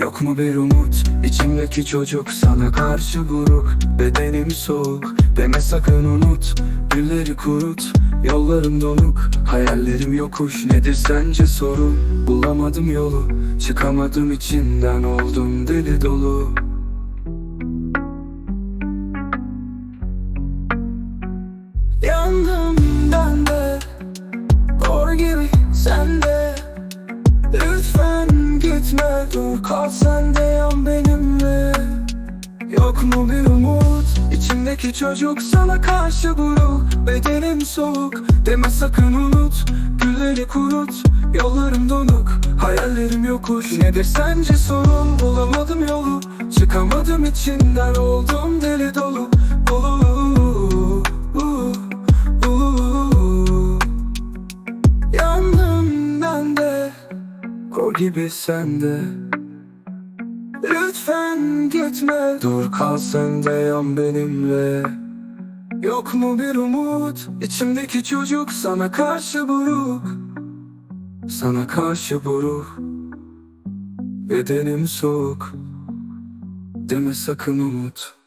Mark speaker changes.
Speaker 1: Yok mu bir umut? İçimdeki çocuk sana karşı buruk. Bedenim soğuk. Deme sakın unut. Gülleri kurut. Yollarım donuk. Hayallerim yokuş. Nedir sence sorun Bulamadım yolu. Çıkamadım içinden. Oldum deli dolu. Yandım ben de. Kor gibi sen de. Lütfen gitme dur kal sen de yan benimle. Yok mu bir umut? İçimdeki çocuk sana karşı buruk. Bedenim soğuk. Deme sakın unut. Gülleri kurut. Yollarım donuk. Hayallerim yokuş. Nedir sence sorun? Bulamadım yolu. Çıkamadım içinden. Oldum deli dolu Gibi sende. Lütfen gitme. Dur kal sen de yan benimle. Yok mu bir umut? İçimdeki çocuk sana karşı buruk. Sana karşı buruk. Bedenim soğuk. Deme sakın umut